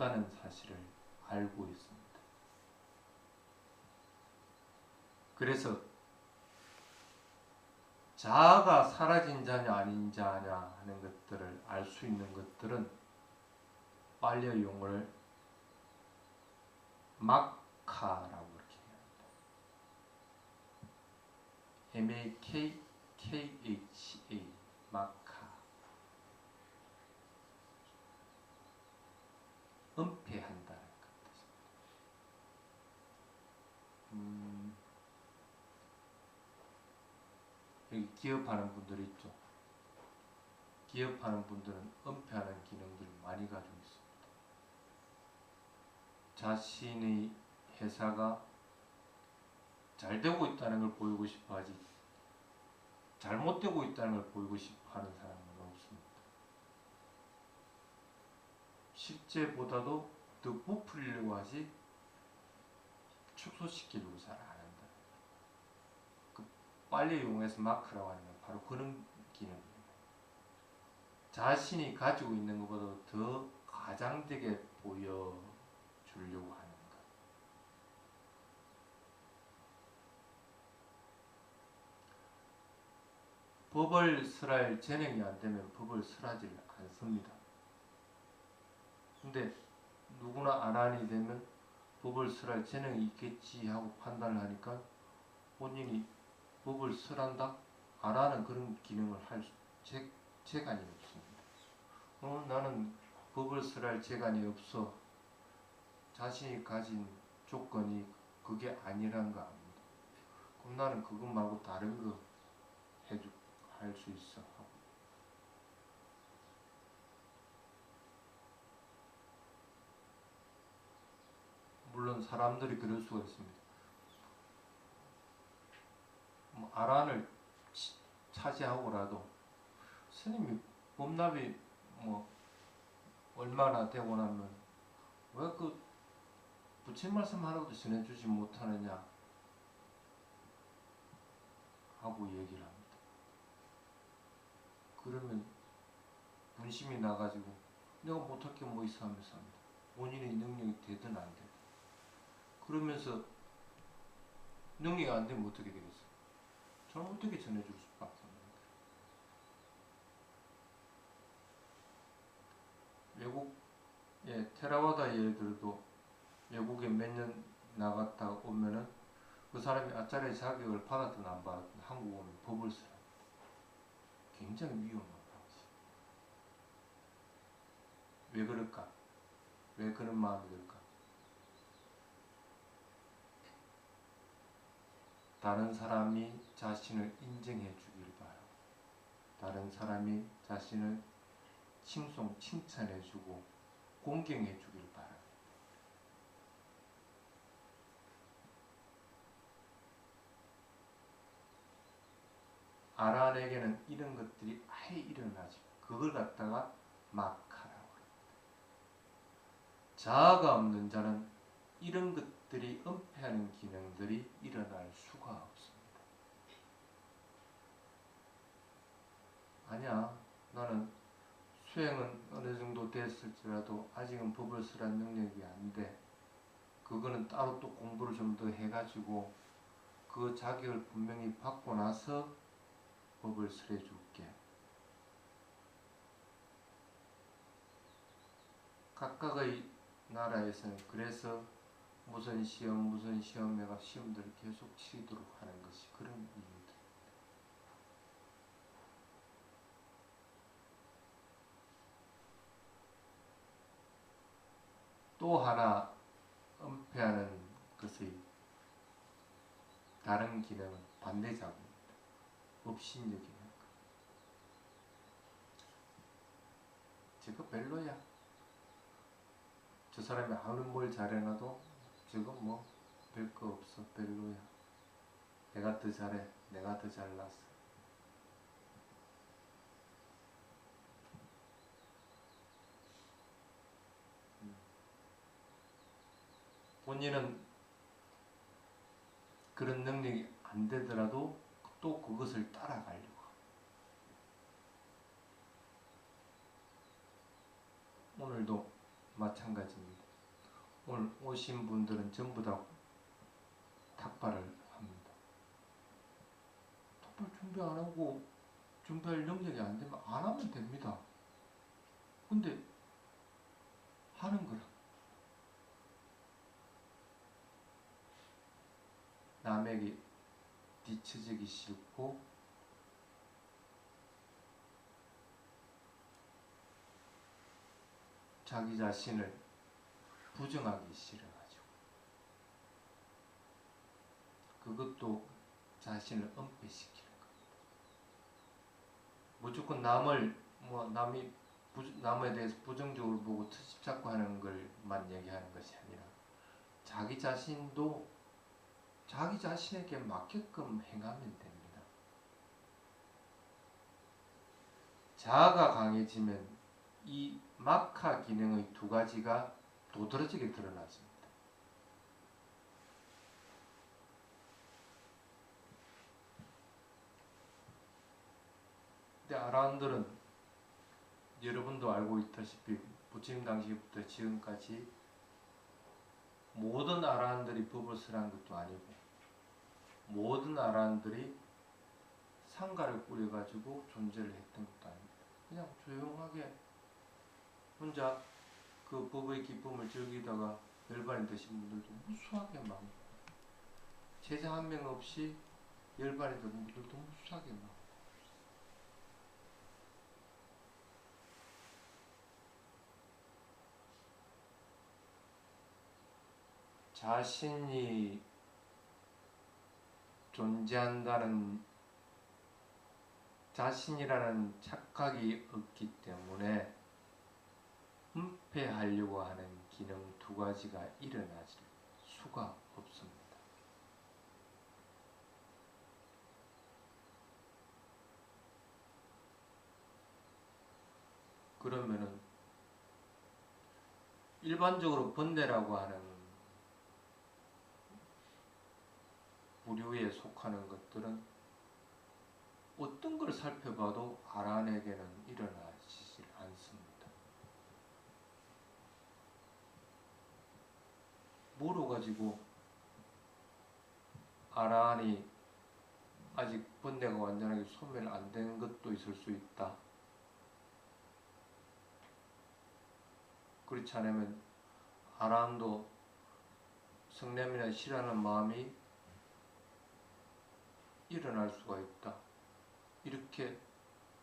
없다는 사실을 알고 있습니다. 그래서 자아가 사라진 자냐 아닌 자냐 하는 것들을 알 수 있는 것들은 빨리 용어를 마카라고 이렇게 합니다. M-A-K-K-H-A 마카 은폐한다는 뜻입니다. 음, 여 기 기업하는 분들이 있죠. 기업하는 분들은 은폐하는 기능들을 많이 가지고 있습니다. 자신의 회사가 잘 되고 있다는 걸 보이고 싶어 하지 잘못되고 있다는 걸 보이고 싶어 하는 사람은 없습니다. 실제보다도 더 부풀리려고 하지 축소시키려고 잘안 한다. 그 빨리 이용해서 마크라고 하는 건 바로 그런 기능입니다. 자신이 가지고 있는 것보다 더 가장되게 보여주려고 하는 것. 법을 설할 재능이 안 되면 법을 설하지 않습니다. 근데 누구나 아란이 되면 법을 설할 재능이 있겠지 하고 판단을 하니까 본인이 법을 설한다? 아라는 그런 기능을 할 재, 재간이 없습니다. 어, 나는 법을 설할 재간이 없어. 자신이 가진 조건이 그게 아니란 거 압니다. 그럼 나는 그것 말고 다른 거 해주, 할 수 있어. 물론 사람들이 그럴 수가 있습니다. 뭐 아란을 치- 차지하고라도 스님이 법납이 뭐 얼마나 되고 나면 왜 그 부처님 말씀 하나도 전해주지 못하느냐 하고 얘기를 합니다. 그러면 분심이 나가지고 내가 못할 게 뭐 있어 하면서 합니다. 본인의 능력이 되든 안 되든 그러면서 능력이 안 되면 어떻게 되겠어? 저는 어떻게 전해줄 수밖에 없는 거예요. 외국 예 테라와다 예를 들어도 외국에 몇 년 나갔다 오면은 그 사람이 아짜리 자격을 받았든 안 받았든 한국 오면 법을 써요. 굉장히 위험한 방식. 왜 그럴까? 왜 그런 마음이 들까? 다른 사람이 자신을 인정해 주길 바라고 다른 사람이 자신을 칭송, 칭찬해 주고 공경해 주길 바랍니다. 아란에게는 이런 것들이 아예 일어나지 그걸 갖다가 합니다. 자아가 없는 자는 이런 것 들이 은폐하는 기능들이 일어날 수가 없습니다. 아니야, 나는 수행은 어느 정도 됐을지라도 아직은 법을 쓰란 능력이 안 돼. 그거는 따로 또 공부를 좀 더 해가지고 그 자격을 분명히 받고 나서 법을 설해 줄게. 각각의 나라에서는 그래서 무슨 시험 무슨 시험에가 시험들을 계속 치도록 하는 것이 그런 이유들. 또 하나 은폐하는 것의 다른 기능은 반대작입니다. 업신여기는 것. 저거 별로야. 저 사람이 아무리 뭘 잘해놔도 저거 뭐별 거 없어 별로야. 내가 더 잘해. 내가 더 잘났어. 음. 본인은 그런 능력이 안 되더라도 또 그것을 따라가려고. 오늘도 마찬가지입니다. 오늘 오신 분들은 전부 다 탁발을 합니다. 탁발 준비 안 하고 준비할 능력이 안 되면 안 하면 됩니다. 근데 하는 거라. 남에게 뒤처지기 싫고 자기 자신을 부정하기 싫어가지고 그것도 자신을 은폐시키는 겁니다. 무조건 남을 뭐 남이 부, 남에 대해서 부정적으로 보고 트집 잡고 하는 걸만 얘기하는 것이 아니라 자기 자신도 자기 자신에게 맞게끔 행하면 됩니다. 자아가 강해지면 이 마카 기능의 두 가지가 도드라지게 드러나집니다. 근데 아라한들은 여러분도 알고 있다시피 부처님 당시부터 지금까지 모든 아라한들이 법을 쓰라는 것도 아니고 모든 아라한들이 상가를 꾸려가지고 존재를 했던 것도 아닙니다. 그냥 조용하게 혼자 그 법의 기쁨을 즐기다가 열반이 되신 분들도 무수하게 많고 제자 한 명 없이 열반이 된 분들도 무수하게 많고. 자신이 존재한다는 자신이라는 착각이 없기 때문에 은폐하려고 하는 기능 두 가지가 일어나질 수가 없습니다. 그러면은 일반적으로 번뇌라고 하는 부류에 속하는 것들은 어떤 걸 살펴봐도 아란에게는 일어나지 않습니다. 뭐로 가지고 아란이 아직 번뇌가 완전하게 소멸 안 된 것도 있을 수 있다. 그렇지 않으면 아란도 성냄이나 싫어하는 마음이 일어날 수가 있다. 이렇게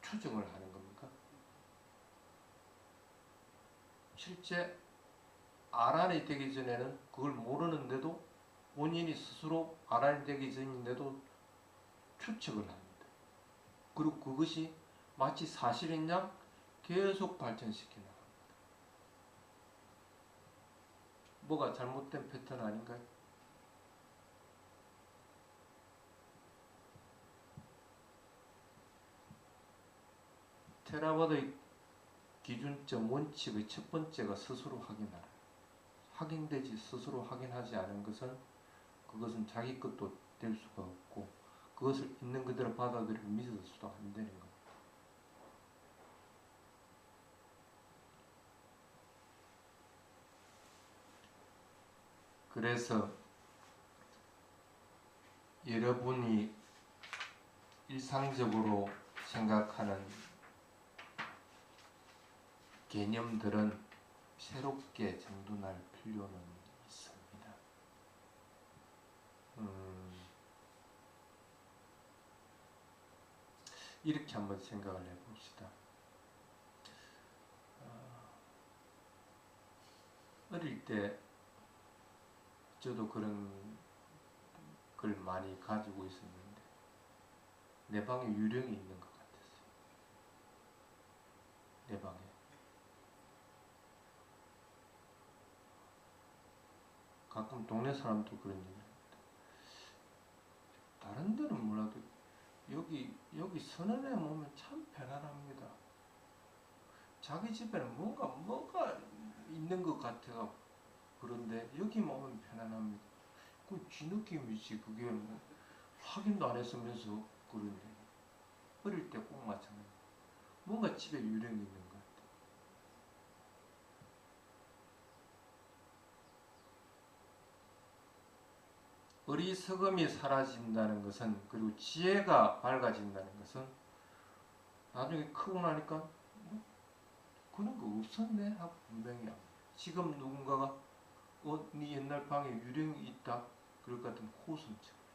추정을 하는 겁니까? 실제 아란이 되기 전에는 그걸 모르는데도 본인이 스스로 아란이 되기 전인데도 추측을 합니다. 그리고 그것이 마치 사실인 양 계속 발전시키는 겁니다. 뭐가 잘못된 패턴 아닌가요? 테라바드의 기준점 원칙의 첫 번째가 스스로 확인하라. 확인되지 스스로 확인하지 않은 것은 그것은 자기 것도 될 수가 없고 그것을 있는 그대로 받아들이고 믿을 수도 안 되는 겁니다. 그래서 여러분이 일상적으로 생각하는 개념들은 새롭게 정돈할 필요는 있습니다. 음, 이렇게 한번 생각을 해봅시다. 어, 어릴 때 저도 그런 걸 많이 가지고 있었는데 내 방에 유령이 있는 것 같았어요. 내 방에. 가끔 동네 사람도 그런 합니다. 다른 데는 몰라도 여기 여기 선언에 오면 참 편안합니다. 자기 집에는 뭔가 뭐가 있는 것 같아가 그런데 여기 오면 편안합니다. 그 쥐 느낌이지 그게 뭐 확인도 안 했으면서 그런데 어릴 때 꼭 마찬가지. 뭔가 집에 유령이 있는 것 같아. 어리석음이 사라진다는 것은 그리고 지혜가 밝아진다는 것은 나중에 크고 나니까 뭐 그런 거 없었네 하고 분명히. 지금 누군가가 어, 네 옛날 방에 유령이 있다 그럴 것 같은 호소처럼